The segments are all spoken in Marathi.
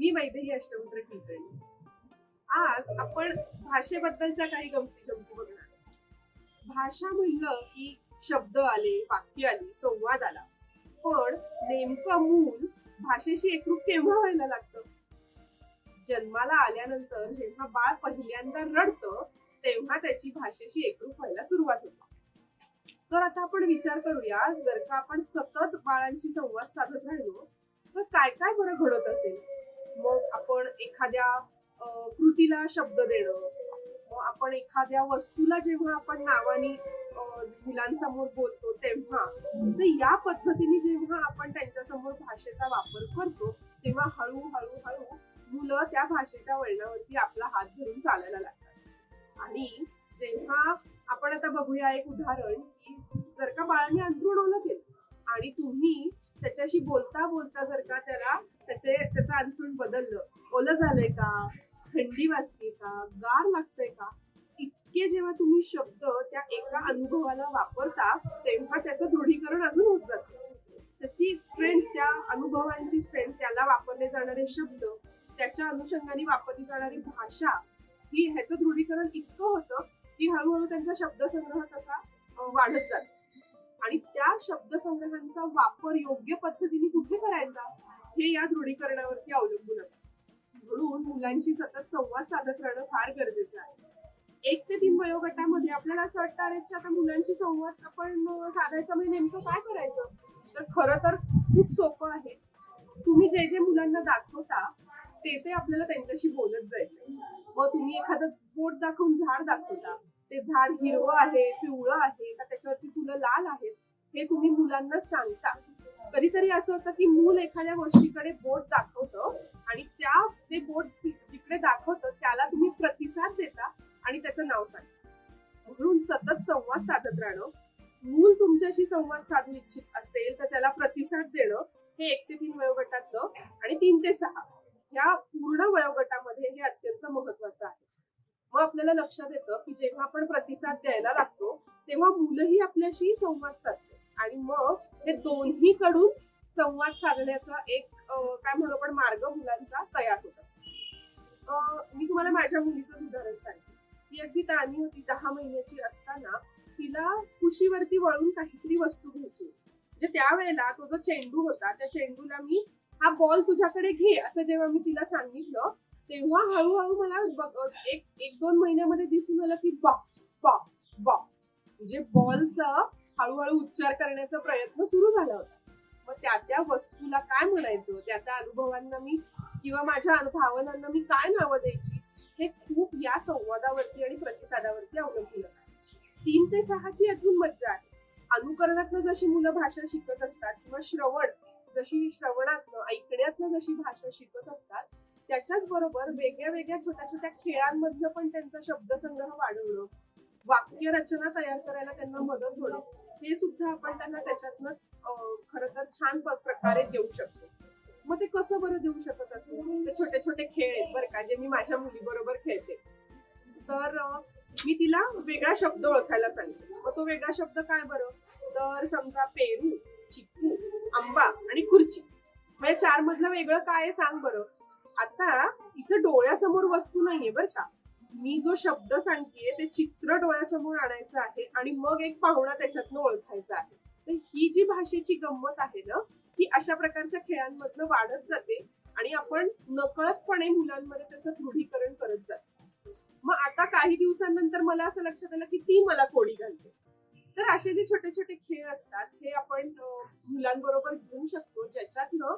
मी वैद्यही अष्टमित्र कुलकर्णी आज आपण भाषेबद्दलच्या काही गमती जमती बघणार भाषा म्हणलं की शब्द आले वाक्य आली संवाद आला. पण नेमकं मूल भाषेशी एकरूप केव्हा व्हायला लागतं? जन्माला आल्यानंतर जेव्हा बाळ पहिल्यांदा रडतं तेव्हा त्याची भाषेशी एकरूप व्हायला सुरुवात होते. तर आता आपण विचार करूया जर का आपण सतत बाळांशी संवाद साधत राहिलो तर काय काय बरं घडत असेल? मग आपण एखाद्या कृतीला शब्द देणं मग आपण एखाद्या वस्तूला जेव्हा आपण नावाने मुलांसमोर बोलतो तेव्हा तर या पद्धतीने जेव्हा आपण त्यांच्यासमोर भाषेचा वापर करतो तेव्हा हळू हळू मुलं त्या भाषेच्या वळणावरती आपला हात धरून चालायला लागतात. आणि जेव्हा आपण आता बघूया एक उदाहरण की जर का बाळाने अंतरुण ओलं केलं आणि तुम्ही त्याच्याशी बोलता बोलता जर का त्याला त्याचे त्याचं अंथरुण बदललं. ओलं झालंय का? थंडी वाजते का? गार लागतंय का? इतके जेव्हा तुम्ही शब्द त्या एका अनुभवाला वापरता तेव्हा त्याचं दृढीकरण अजून होत जातं. त्याची स्ट्रेंथ त्या अनुभवांची स्ट्रेंथ त्याला वापरले जाणारे शब्द त्याच्या अनुषंगाने वापरली जाणारी भाषा ही ह्याचं दृढीकरण इतकं होतं की हळूहळू त्यांचा शब्दसंग्रह तसा वाढत जातो. आणि त्या शब्दसंग्रहांचा वापर योग्य पद्धतीने कुठे करायचा हे या दृढीकरणावरती अवलंबून असतं. म्हणून मुलांशी सतत संवाद साधत राहणं फार गरजेचं आहे. एक ते तीन वयोगटामध्ये आपल्याला असं वाटतं अरे आता मुलांशी संवाद आपण साधायचा म्हणजे नेमकं काय करायचं? तर खरं तर खूप सोपं आहे. तुम्ही जे जे मुलांना दाखवता ते ते आपल्याला त्यांच्याशी बोलत जायचं. मग तुम्ही एखादं बोट दाखवून झाड दाखवता. ते झाड हिरवं आहे पिवळं आहे का त्याच्यावरची फुलं लाल आहेत हे तुम्ही मुलांना सांगता. कधीतरी असं होतं की मूल एखाद्या गोष्टीकडे बोट दाखवतं आणि त्या ते बोट जिकडे दाखवतं त्याला तुम्ही प्रतिसाद देता आणि त्याचं नाव सांगता. म्हणून सतत संवाद साधत राहणं. मूल तुमच्याशी संवाद साधू इच्छित असेल तर त्याला प्रतिसाद देणं हे एक ते तीन वयोगटातलं आणि तीन ते सहा या पूर्ण वयोगटामध्ये हे अत्यंत महत्वाचं आहे तेव्हा आपल्याला लक्षात येतं की जेव्हा आपण प्रतिसाद द्यायला लागतो तेव्हा मुलंही आपल्याशी संवाद साधते आणि मग हे दोन्ही कडून संवाद साधण्याचा एक काय म्हणू आपण मार्ग मुलांचा तयार होत असतो. मी तुम्हाला माझ्या मुलीचंच उदाहरण सांगते. ती अगदी ताणी होती दहा महिन्याची असताना तिला कुशीवरती वळून काहीतरी वस्तू घ्यायची म्हणजे त्यावेळेला तो जो चेंडू होता त्या चेंडूला मी हा बॉल तुझ्याकडे घे असं जेव्हा मी तिला सांगितलं तेव्हा हळूहळू मला एक एक दोन महिन्यामध्ये दिसून आलं की बा बा बा म्हणजे बॉलचा हळूहळू उच्चार करण्याचा प्रयत्न सुरू झाला होता. मग त्या त्या वस्तूला काय म्हणायचं? त्या त्या अनुभवांना मी किंवा माझ्या भावनांना मी काय नावं द्यायची? हे खूप या संवादावरती आणि प्रतिसादावरती अवलंबून असतात तीन ते सहाची अजून मज्जा आहे. अनुकरणातनं जशी मुलं भाषा शिकत असतात किंवा श्रवण जशी श्रवणातनं ऐकण्यातनं जशी भाषा शिकत असतात त्याच्याच बरोबर वेगळ्या वेगळ्या छोट्या छोट्या खेळांमधलं पण त्यांचा शब्दसंग्रह वाढवणं वाक्य रचना तयार करायला त्यांना मदत होणं हे सुद्धा आपण त्यांना त्याच्यातनच खर तर छान प्रकारे देऊ शकतो. मग ते कसं बरं देऊ शकत असू? ते छोटे छोटे खेळ आहेत बरं का जे मी माझ्या मुली बरोबर खेळते. तर मी तिला वेगळा शब्द ओळखायला सांगते. मग तो वेगळा शब्द काय बरं? तर समजा पेरू चिकू आंबा आणि खुर्ची. म्हणजे चार मधलं वेगळं काय सांग बरं. आता इथं डोळ्यासमोर वस्तू नाहीये बरं का. मी जो शब्द सांगतेय ते चित्र डोळ्यासमोर आणायचं आहे आणि मग एक पाहुणा त्याच्यातनं ओळखायचा आहे. तर ही जी भाषेची गंमत आहे ना ही अशा प्रकारच्या खेळांमधनं वाढत जाते आणि आपण नकळतपणे मुलांमध्ये त्याचं दृढीकरण करत जातो. मग आता काही दिवसांनंतर मला असं लक्षात आलं की ती मला कोडी घालते. तर असे जे छोटे छोटे खेळ असतात हे आपण मुलांबरोबर घेऊ शकतो ज्याच्यातनं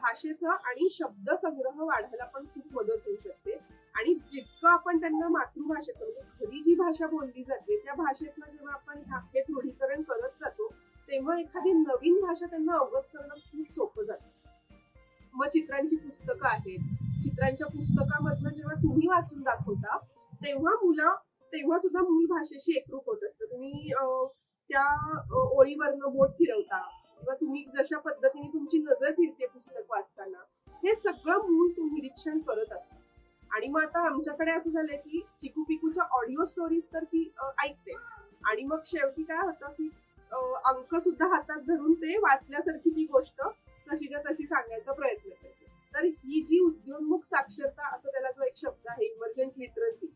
भाषेचा आणि शब्द संग्रह वाढायला पण खूप मदत होऊ शकते. आणि जितकं आपण त्यांना मातृभाषेत म्हणजे घरी जी भाषा बोलली जाते त्या भाषेतनं जेव्हा आपण ह्या- हे दृढीकरण करत जातो तेव्हा एखादी नवीन भाषा त्यांना अवगत करणं खूप सोपं जातं. मग चित्रांची पुस्तकं आहेत. चित्रांच्या पुस्तकामधनं जेव्हा तुम्ही वाचून दाखवता तेव्हा मुलं तेव्हा सुद्धा मूल भाषेशी एकरूप होत असतं. तुम्ही त्या ओळीवरनं बोट फिरवता किंवा तुम्ही जशा पद्धतीने तुमची नजर फिरते पुस्तक वाचताना हे सगळं मूल तुम्ही निरीक्षण करत असता. आणि मग आता आमच्याकडे असं झालंय की चिकू पिकूच्या ऑडिओ स्टोरीज तर ती ऐकते. आणि मग शेवटी काय होतं की अंक सुद्धा हातात धरून ते वाचल्यासारखी ती गोष्ट तशीच्या तशी सांगायचा प्रयत्न करते. तर ही जी उद्योन्मुख साक्षरता असं त्याला जो एक शब्द आहे इमर्जंट लिटरसी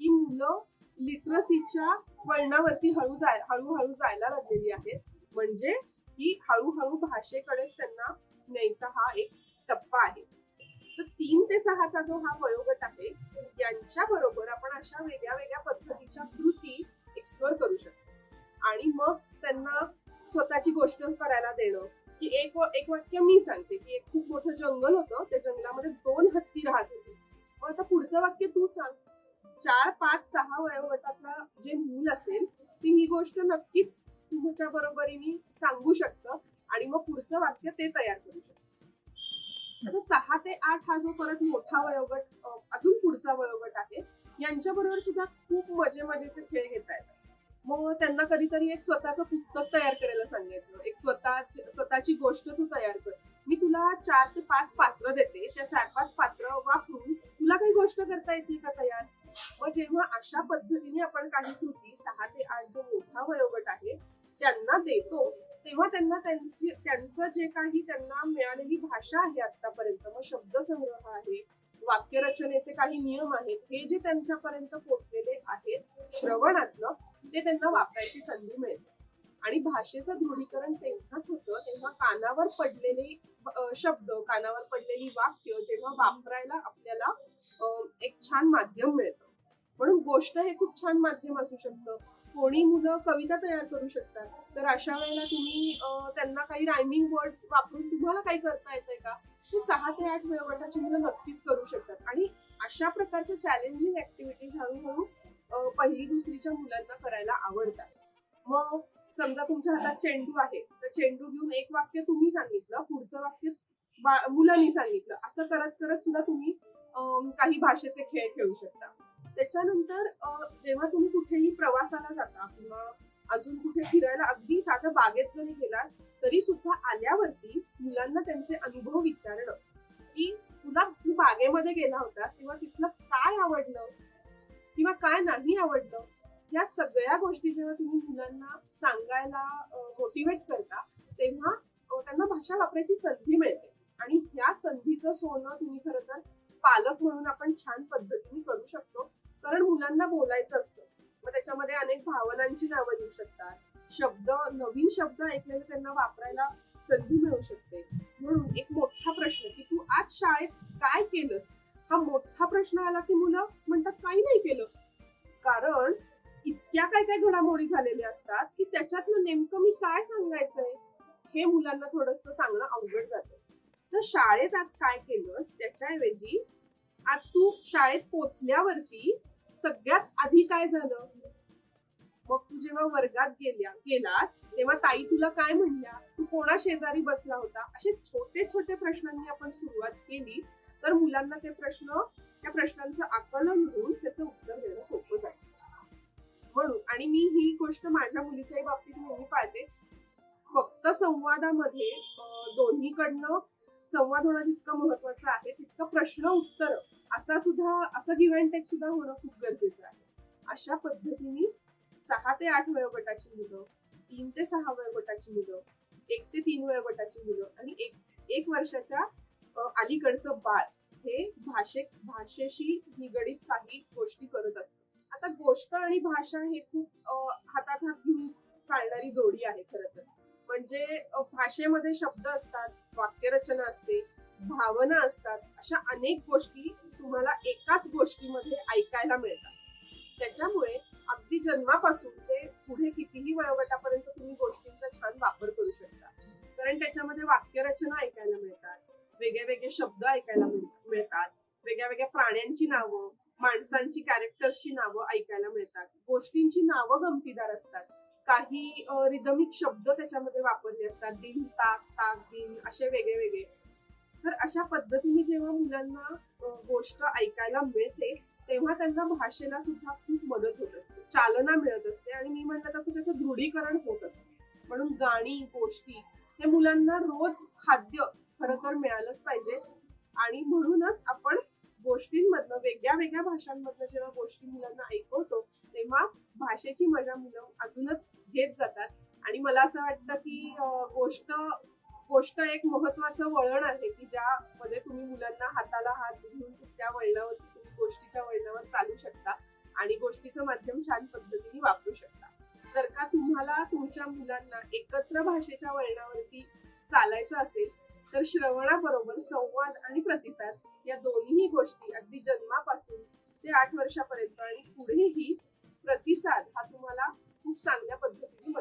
ही मुलं लिटरसीच्या वळणावरती हळू जाय हळूहळू जायला लागलेली आहेत. म्हणजे ही हळूहळू भाषेकडेच त्यांना न्यायचा हा एक टप्पा आहे. तर तीन ते सहाचा जो हा वयोगट आहे यांच्या बरोबर आपण अशा वेगळ्या वेगळ्या पद्धतीच्या कृती एक्सप्लोअर करू शकतो. आणि मग त्यांना स्वतःची गोष्ट करायला देणं की एक एक वाक्य मी सांगते की एक खूप मोठं जंगल होतं त्या जंगलामध्ये दोन हत्ती राहत होते. मग आता पुढचं वाक्य तू सांग. चार पाच सहा वयोगटातला जे मूल असेल ती ही गोष्ट नक्कीच तुमच्या बरोबरीने सांगू शकतं आणि मग पुढचं वाक्य ते तयार करू शकतं. आता सहा ते आठ हा जो परत मोठा वयोगट अजून पुढचा वयोगट आहे यांच्या बरोबर सुद्धा खूप मजे मजेचे खेळ घेता येतात. मग त्यांना कधीतरी एक स्वतःचं पुस्तक तयार करायला सांगायचं. एक स्वतः स्वतःची गोष्ट तू तयार कर. मी तुला चार ते पाच पात्र देते. त्या चार पाच पात्र वापरून तुला काही गोष्ट करता येते का तयार? मग जेव्हा अशा पद्धतीने आपण काही कृती सहा ते आठ जो मोठा वयोगट आहे त्यांना देतो तेव्हा त्यांना त्यांची त्यांचं जे काही त्यांना मिळालेली भाषा आहे आतापर्यंत मग शब्दसंग्रह आहे वाक्यरचनेचे काही नियम आहेत हे जे त्यांच्यापर्यंत पोहोचलेले आहेत श्रवणातलं ते त्यांना वापरायची संधी मिळते. आणि भाषेचं दृढीकरण तेव्हाच होतं तेव्हा कानावर पडलेले शब्द कानावर पडलेली वाक्य जेव्हा वापरायला आपल्याला एक छान माध्यम मिळतं. म्हणून गोष्ट हे खूप छान माध्यम असू शकतं. कोणी मुलं कविता तयार करू शकतात. तर अशा वेळेला तुम्ही त्यांना काही रायमिंग वर्ड्स वापरून तुम्हाला काही करता येतंय का? हे सहा ते आठ वयोगटाची मुलं नक्कीच करू शकतात. आणि अशा प्रकारच्या चॅलेंजिंग ऍक्टिव्हिटीज हळूहळू पहिली दुसरीच्या मुलांना करायला आवडतात. मग समजा तुमच्या हातात चेंडू आहे. तर चेंडू घेऊन एक वाक्य तुम्ही सांगितलं पुढचं वाक्य मुलांनी सांगितलं. असं करत करत सुद्धा तुम्ही काही भाषेचे खेळ खेळू शकता. त्याच्यानंतर जेव्हा तुम्ही कुठेही प्रवासाला जाता किंवा अजून कुठे फिरायला अगदी साधं बागेत जरी गेलात तरी सुद्धा आल्यावरती मुलांना त्यांचे अनुभव विचारणं की तुला तू बागेमध्ये गेला होतास किंवा तिथलं काय आवडलं किंवा काय नाही आवडलं या सगळ्या गोष्टी जेव्हा तुम्ही मुलांना सांगायला मोटिवेट करता तेव्हा त्यांना भाषा वापरायची संधी मिळते. आणि ह्या संधीचं सोनं तुम्ही खरं तर पालक म्हणून आपण छान पद्धतीने करू शकतो. कारण मुलांना बोलायचं असतं. मग त्याच्यामध्ये अनेक भावनांची नावं येऊ शकतात. शब्द नवीन शब्द ऐकलेले त्यांना वापरायला संधी मिळू शकते. म्हणून एक मोठा प्रश्न की तू आज शाळेत काय केलंस? हा मोठा प्रश्न आला की मुलं म्हणतात काही नाही केलं. कारण इतक्या काय काय घडामोडी झालेल्या असतात की त्याच्यातनं नेमकं मी काय सांगायचंय? हे मुलांना थोडस सांगणं अवघड जातं. तर शाळेत आज काय केलंस? त्याच्याऐवजी आज तू शाळेत पोचल्यावरती सगळ्यात आधी काय झालं? मग तू जेव्हा वर्गात गेल्या गेलास तेव्हा ताई तुला काय म्हणल्या? तू कोणा शेजारी बसला होता? असे छोटे छोटे प्रश्नांनी आपण सुरुवात केली. तर मुलांना ते प्रश्न त्या प्रश्नांचं आकलन होऊन त्याचं उत्तर देणं सोपं जाईल. म्हणून आणि मी ही गोष्ट माझ्या मुलीच्याही बाबतीत नेहमी पाळते. फक्त संवादामध्ये दोन्हीकडनं संवाद होणं जितकं महत्वाचं आहे तितकं प्रश्न उत्तर असा सुद्धा असं गिव्ह अँड टेक सुद्धा होणं खूप गरजेचं आहे. अशा पद्धतीने सहा ते आठ वयोगटाची मुलं तीन ते सहा वयोगटाची मुलं एक ते तीन वयोगटाची मुलं आणि एक एक वर्षाच्या अलीकडचं बाळ हे भाषे भाषेशी निगडीत काही गोष्टी करत असतात आता गोष्ट आणि भाषा हे खूप हातात हात घेऊन चालणारी जोडी आहे खरं तर. म्हणजे भाषेमध्ये शब्द असतात वाक्यरचना असते भावना असतात अशा अनेक गोष्टी तुम्हाला एकाच गोष्टीमध्ये ऐकायला मिळतात. त्याच्यामुळे अगदी जन्मापासून ते पुढे कितीही वयोगटापर्यंत तुम्ही गोष्टींचा छान वापर करू शकता. कारण त्याच्यामध्ये वाक्यरचना ऐकायला मिळतात वेगळे वेगळे शब्द ऐकायला मिळतात वेगळ्या वेगळ्या प्राण्यांची नावं माणसांची कॅरेक्टर्सची नावं ऐकायला मिळतात गोष्टींची नावं गमतीदार असतात. काही रिदमिक शब्द त्याच्यामध्ये वापरले असतात दिन ताक ताक दिन असे वेगळे वेगळे. तर अशा पद्धतीने जेव्हा मुलांना गोष्ट ऐकायला मिळते तेव्हा त्यांना भाषेला सुद्धा खूप मदत होत असते चालना मिळत असते आणि मी म्हणलं तसं त्याचं दृढीकरण होत असते. म्हणून गाणी गोष्टी हे मुलांना रोज खाद्य खरं तर मिळालंच पाहिजे आणि म्हणूनच आपण गोष्टींमधनं वेगळ्या वेगळ्या भाषांमधनं जेव्हा गोष्टी मुलांना ऐकवतो तेव्हा भाषेची मजा मुलं अजूनच घेत जातात. आणि मला असं वाटतं की गोष्ट गोष्ट एक महत्वाचं वळण आहे की ज्यामध्ये तुम्ही मुलांना हाताला हात घेऊन त्या वळणावरती तुम्ही गोष्टीच्या वळणावर चालू शकता आणि गोष्टीचं माध्यम छान पद्धतीने वापरू शकता. जर का तुम्हाला तुमच्या मुलांना एकत्र भाषेच्या वळणावरती चालायचं असेल तर श्रवणाबरोबर संवाद आणि प्रतिसाद या दोन्ही गोष्टी अगदी जन्मापासून ते आठ वर्षापर्यंत आणि पुढेही प्रतिसाद हा तुम्हाला खूप चांगल्या पद्धतीने